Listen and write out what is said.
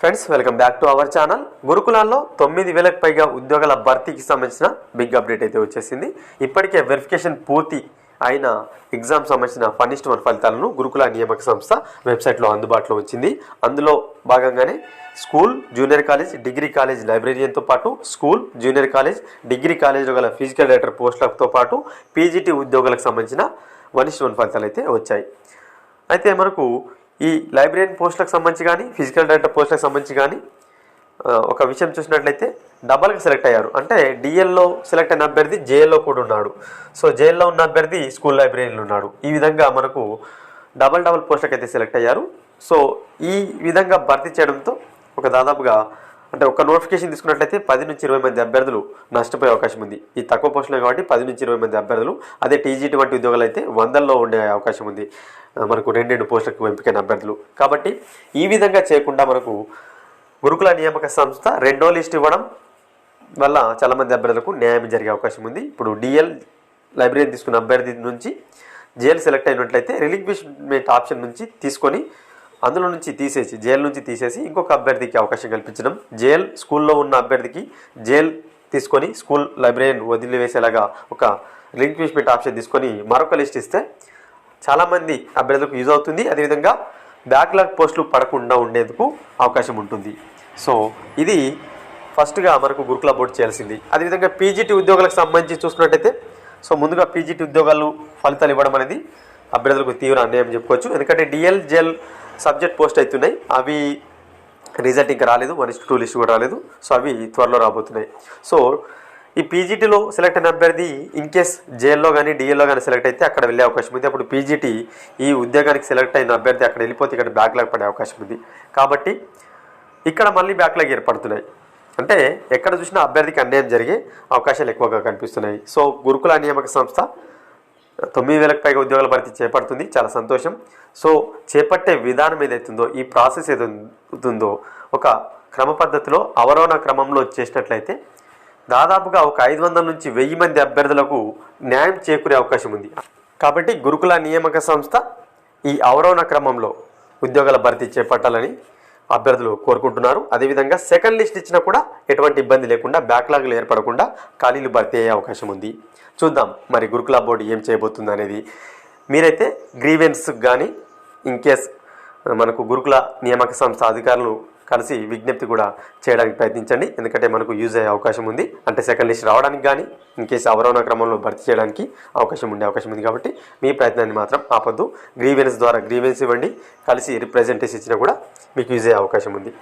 Friends welcome back to our channel గురుకులాల్లో తొమ్మిది వేలకు పైగా ఉద్యోగాల భర్తీకి సంబంధించిన బిగ్ అప్డేట్ అయితే వచ్చేసింది. ఇప్పటికే వెరిఫికేషన్ పూర్తి అయిన ఎగ్జామ్ సంబంధించిన ఫనిస్ట్ వన్ ఫలితాలను గురుకుల నియామక సంస్థ వెబ్సైట్లో అందుబాటులో వచ్చింది. అందులో భాగంగానే school junior college degree college లైబ్రేరియన్తో పాటు స్కూల్ జూనియర్ కాలేజ్ డిగ్రీ కాలేజ్లో గల ఫిజికల్ డైరెక్టర్ పోస్టులతో పాటు పీజీటీ ఉద్యోగాలకు సంబంధించిన ఫనిష్ట్ వన్ ఫలితాలు అయితే వచ్చాయి. అయితే మనకు ఈ లైబ్రరీన్ పోస్టులకు సంబంధించి కానీ ఫిజికల్ డైరెక్టర్ పోస్టులకు సంబంధించి కానీ ఒక విషయం చూసినట్లయితే డబల్గా సెలెక్ట్ అయ్యారు. అంటే డిఎల్లో సెలెక్ట్ అయిన అభ్యర్థి జేఎల్లో కూడా ఉన్నాడు. సో జేఎల్లో ఉన్న అభ్యర్థి స్కూల్ లైబ్రరీలో ఉన్నాడు. ఈ విధంగా మనకు డబల్ డబల్ పోస్టులకు అయితే సెలెక్ట్ అయ్యారు. సో ఈ విధంగా భర్తీ చేయడంతో ఒక దాదాపుగా అంటే ఒక నోటిఫికేషన్ తీసుకున్నట్లయితే పది నుంచి ఇరవై మంది అభ్యర్థులు నష్టపోయే అవకాశం ఉంది. ఈ తక్కువ పోస్టులు కాబట్టి పది నుంచి ఇరవై మంది అభ్యర్థులు అదే టీజీటీ వంటి ఉద్యోగాలు అయితే వందల్లో ఉండే అవకాశం ఉంది. మనకు రెండు రెండు పోస్టులకు ఎంపికైన అభ్యర్థులు. కాబట్టి ఈ విధంగా చేయకుండా మనకు గురుకుల నియామక సంస్థ రెండో లిస్ట్ ఇవ్వడం వల్ల చాలామంది అభ్యర్థులకు న్యాయం జరిగే అవకాశం ఉంది. ఇప్పుడు డిఎల్ లైబ్రరీ తీసుకున్న అభ్యర్థి నుంచి జేఎల్ సెలెక్ట్ అయినట్లయితే రిలిక్విష్మెంట్ ఆప్షన్ నుంచి తీసుకొని అందులో నుంచి తీసేసి జైలు నుంచి తీసేసి ఇంకొక అభ్యర్థికి అవకాశం కల్పించడం. జైల్ స్కూల్లో ఉన్న అభ్యర్థికి జైల్ తీసుకొని స్కూల్ లైబ్రరీని వదిలివేసేలాగా ఒక రిలిక్విష్మెంట్ ఆప్షన్ తీసుకొని మరొక లిస్ట్ ఇస్తే చాలామంది అభ్యర్థులకు యూజ్ అవుతుంది. అదేవిధంగా బ్యాక్లాగ్ పోస్టులు పడకుండా ఉండేందుకు అవకాశం ఉంటుంది. సో ఇది ఫస్ట్గా మనకు గురుకుల బోర్డు చేయాల్సింది. అదేవిధంగా పీజీటీ ఉద్యోగాలకు సంబంధించి చూసుకున్నట్టయితే సో ముందుగా పీజీటీ ఉద్యోగాలు ఫలితాలు ఇవ్వడం అనేది అభ్యర్థులకు తీవ్ర అన్యాయం చెప్పుకోవచ్చు. ఎందుకంటే డిఎల్ జెల్ సబ్జెక్ట్ పోస్ట్ అవుతున్నాయి. అవి రిజల్ట్ ఇంకా రాలేదు. మన టూ లిస్ట్ కూడా రాలేదు. సో అవి త్వరలో రాబోతున్నాయి. సో ఈ పీజీటీలో సెలెక్ట్ అయిన అభ్యర్థి ఇన్ కేస్ జేఎల్లో కానీ డిఎల్లో కానీ సెలెక్ట్ అయితే అక్కడ వెళ్ళే అవకాశం ఉంది. అప్పుడు పీజీటీ ఈ ఉద్యోగానికి సెలెక్ట్ అయిన అభ్యర్థి అక్కడ వెళ్ళిపోతే ఇక్కడ బ్యాక్లాగ్ పడే అవకాశం ఉంది. కాబట్టి ఇక్కడ మళ్ళీ బ్యాక్లాగ్ ఏర్పడుతున్నాయి. అంటే ఎక్కడ చూసినా అభ్యర్థికి అన్యాయం జరిగే అవకాశాలు ఎక్కువగా కనిపిస్తున్నాయి. సో గురుకుల నియామక సంస్థ తొమ్మిది వేలకు పైగా ఉద్యోగాల భర్తీ చేపడుతుంది. చాలా సంతోషం. సో చేపట్టే విధానం ఏదైతుందో ఈ ప్రాసెస్ ఏదైతుందో ఒక క్రమ పద్ధతిలో అవరోహణ క్రమంలో చేసినట్లయితే దాదాపుగా ఒక ఐదు వందల నుంచి వెయ్యి మంది అభ్యర్థులకు న్యాయం చేకూరే అవకాశం ఉంది. కాబట్టి గురుకుల నియామక సంస్థ ఈ అవరోహణ క్రమంలో ఉద్యోగాల భర్తీ చేపట్టాలని అభ్యర్థులు కోరుకుంటున్నారు. అదేవిధంగా సెకండ్ లిస్ట్ ఇచ్చినా కూడా ఎటువంటి ఇబ్బంది లేకుండా బ్యాక్లాగ్లు ఏర్పడకుండా ఖాళీలు భర్తీ అయ్యే అవకాశం ఉంది. చూద్దాం మరి గురుకుల బోర్డు ఏం చేయబోతుంది అనేది. మీరైతే గ్రీవెన్స్ కానీ ఇన్ కేస్ మనకు గురుకుల నియామక సంస్థ అధికారులు కలిసి విజ్ఞప్తి కూడా చేయడానికి ప్రయత్నించండి. ఎందుకంటే మనకు యూజ్ అయ్యే అవకాశం ఉంది. అంటే సెకండ్ లిస్ట్ రావడానికి కానీ ఇన్ కేసు అవరోహణ క్రమంలో భర్తీ చేయడానికి అవకాశం ఉండే అవకాశం ఉంది కాబట్టి మీ ప్రయత్నాన్ని మాత్రం ఆపద్దు. గ్రీవెన్స్ ద్వారా గ్రీవెన్స్ ఇవ్వండి. కలిసి రిప్రజెంటేషన్ ఇచ్చినా కూడా మీకు యూజ్ అయ్యే అవకాశం ఉంది.